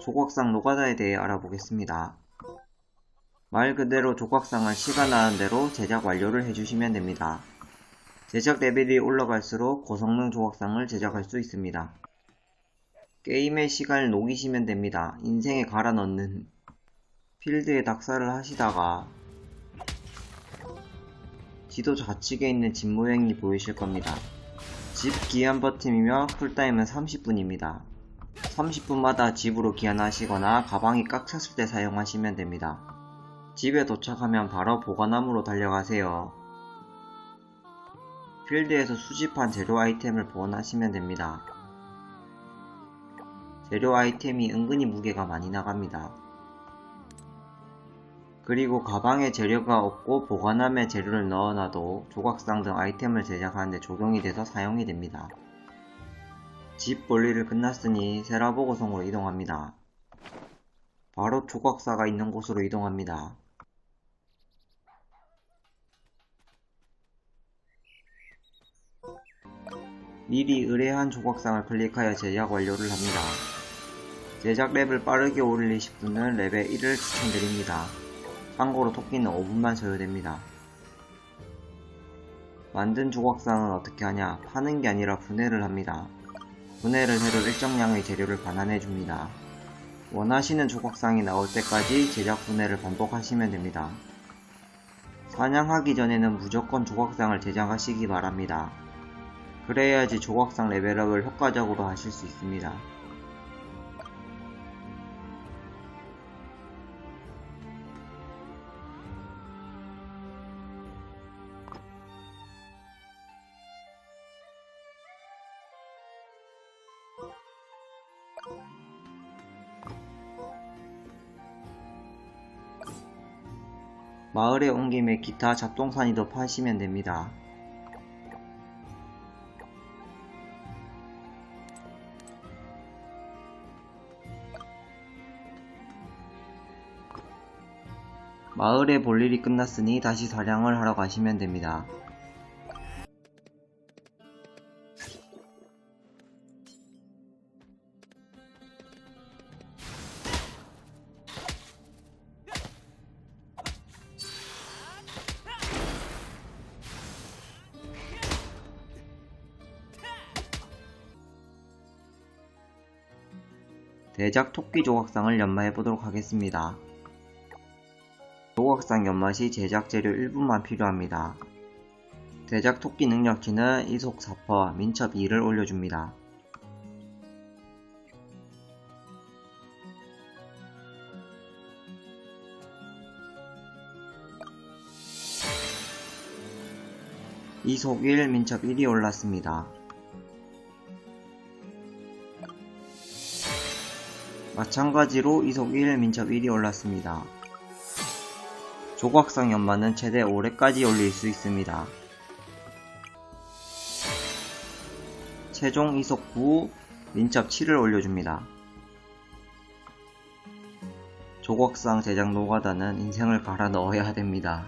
조각상 노가다에 대해 알아보겠습니다. 말 그대로 조각상은 시간 나는 대로 제작 완료를 해주시면 됩니다. 제작 레벨이 올라갈수록 고성능 조각상을 제작할 수 있습니다. 게임의 시간을 녹이시면 됩니다. 인생에 갈아 넣는 필드에 낙사를 하시다가 지도 좌측에 있는 집 모양이 보이실 겁니다. 집 기한 버팀이며 쿨타임은 30분입니다. 30분마다 집으로 기한하시거나 가방이 꽉 찼을 때 사용하시면 됩니다. 집에 도착하면 바로 보관함으로 달려가세요. 필드에서 수집한 재료 아이템을 보관하시면 됩니다. 재료 아이템이 은근히 무게가 많이 나갑니다. 그리고 가방에 재료가 없고 보관함에 재료를 넣어놔도 조각상 등 아이템을 제작하는데 적용이 돼서 사용이 됩니다. 집 볼일을 끝났으니 세라보고성으로 이동합니다. 바로 조각사가 있는 곳으로 이동합니다. 미리 의뢰한 조각상을 클릭하여 제작 완료를 합니다. 제작 랩을 빠르게 올리실 분은 레벨 1을 추천드립니다. 참고로 토끼는 5분만 소요됩니다. 만든 조각상은 어떻게 하냐? 파는 게 아니라 분해를 합니다. 분해를 해도 일정량의 재료를 반환해 줍니다. 원하시는 조각상이 나올 때까지 제작 분해를 반복하시면 됩니다. 사냥하기 전에는 무조건 조각상을 제작하시기 바랍니다. 그래야지 조각상 레벨업을 효과적으로 하실 수 있습니다. 마을에 온 김에 기타 잡동사니도 파시면 됩니다. 마을의 볼일이 끝났으니 다시 사냥을 하러 가시면 됩니다. 대작 토끼 조각상을 연마해 보도록 하겠습니다. 조각상 연맛이 제작 재료 1분만 필요합니다. 대작 토끼 능력치는 이속 4%, 민첩 2를 올려줍니다. 이속 1, 민첩 1이 올랐습니다. 마찬가지로 이속 1, 민첩 1이 올랐습니다. 조각상 연마는 최대 5례까지 올릴 수 있습니다. 최종 이속 9, 민첩 7을 올려줍니다. 조각상 제작 노가다는 인생을 갈아 넣어야 됩니다.